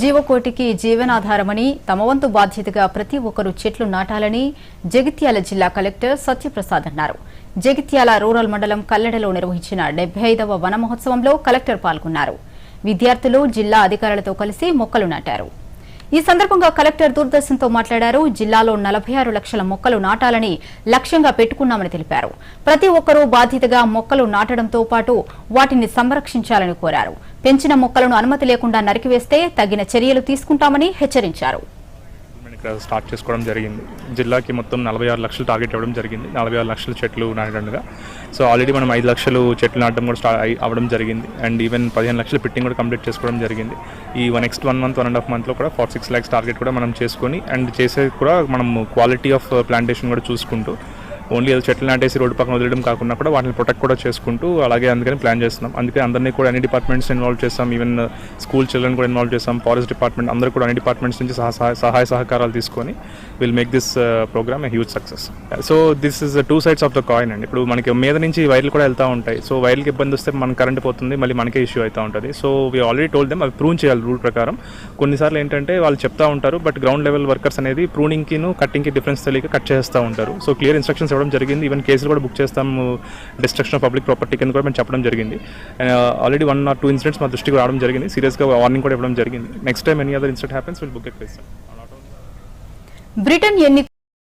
జీవకోటికి జీవనాధారమని తమ వంతు బాధ్యతగా ప్రతి ఒక్కరూ చెట్లు నాటాలని జగిత్యాల జిల్లా కలెక్టర్ సత్యప్రసాద్ అన్నారు. జగిత్యాల రూరల్ మండలం కల్లెడలో నిర్వహించిన డెబ్బై ఐదవ వన మహోత్సవంలో కలెక్టర్ పాల్గొన్నారు. విద్యార్థులు జిల్లా అధికారులతో కలిసి మొక్కలు నాటారు. ఈ సందర్భంగా కలెక్టర్ దూరదర్శన్తో మాట్లాడారు. జిల్లాలో నలభై ఆరు లక్షల మొక్కలు నాటాలని లక్ష్యంగా పెట్టుకున్నామని తెలిపారు. ప్రతి ఒక్కరూ బాధ్యతగా మొక్కలు నాటడంతో పాటు వాటిని సంరక్షించాలని కోరారు. పెంచిన మొక్కలను అనుమతి లేకుండా నరికివేస్తే తగిన చర్యలు తీసుకుంటామని హెచ్చరించారు. ఇక్కడ స్టార్ట్ చేసుకోవడం జరిగింది. జిల్లాకి మొత్తం నలభై ఆరు లక్షలు టార్గెట్ ఇవ్వడం జరిగింది. నలభై ఆరు లక్షలు చెట్లు నాటడంగా సో ఆల్రెడీ మనం ఐదు లక్షలు చెట్లు నాటడం కూడా స్టార్ట్ అయి- అవ్వడం జరిగింది. అండ్ ఈవెన్ పదిహేను లక్షలు పిట్టింగ్ కూడా కంప్లీట్ చేసుకోవడం జరిగింది. ఈ one next one month one and half మంత్లో కూడా ఫార్టీ సిక్స్ ల్యాక్స్ టార్గెట్ కూడా మనం చేసుకొని అండ్ చేసేది కూడా మనం క్వాలిటీ ఆఫ్ ప్లాంటేషన్ కూడా చూసుకుంటూ ఓన్లీ ఏదో చెట్లు నాటేసి రోడ్డు పక్కన వదిలేయడం కాకుండా కూడా వాటిని ప్రొటెక్ట్ కూడా చేసుకుంటూ అలాగే అందుకని ప్లాన్ చేస్తున్నాం. అందుకే అందరినీ కూడా అన్ని డిపార్ట్మెంట్స్ ఇన్వాల్వ్ చేస్తాం. ఈవెన్ స్కూల్ చిల్డ్రన్ కూడా ఇన్వాల్వ్ చేస్తాం. ఫారెస్ట్ డిపార్ట్మెంట్ అందరూ కూడా అన్ని డిపార్ట్మెంట్స్ నుంచి సహాయ- సహాయ సహకారాలు తీసుకొని will make this program a huge success so this is two sides of the coin అండి. ఇప్పుడు మనకి మీద నుంచి వైర్లు కూడా వెళ్తూ ఉంటాయి. సో వైర్లకి ఇబ్బంది వస్తే మన కరెంట్ పోతుంది మళ్ళీ మనకే ఇష్యూ అవుతూ ఉంటుంది. So we already told them అవి ప్రూన్ చేయాలి రూల్ ప్రకారం. కొన్నిసార్లు ఏంటంటే వాళ్ళు చెప్తా ఉంటారు బట్ గ్రౌండ్ లెవెల్ వర్కర్స్ అనేది ప్రూనింగ్కిను కట్టింగ్కి డిఫరెన్స్ తెలియక కట్ చేస్తూ ఉంటారు. సో క్లియర్ ఇన్స్ట్రక్షన్స్ ఇవ్వడం జరిగింది. ఈవెన్ కేసులు కూడా బుక్ చేస్తాము. డిస్ట్రక్షన్ ఆఫ్ పబ్లిక్ ప్రాపర్టీ కింద కూడా మేము చెప్పడం జరిగింది. Already one or two incidents మా దృష్టికి రావడం జరిగింది. సీరియస్గా వార్నింగ్ కూడా ఇవ్వడం జరిగింది. Next time any other incident happens will book at Britain ఎన్ని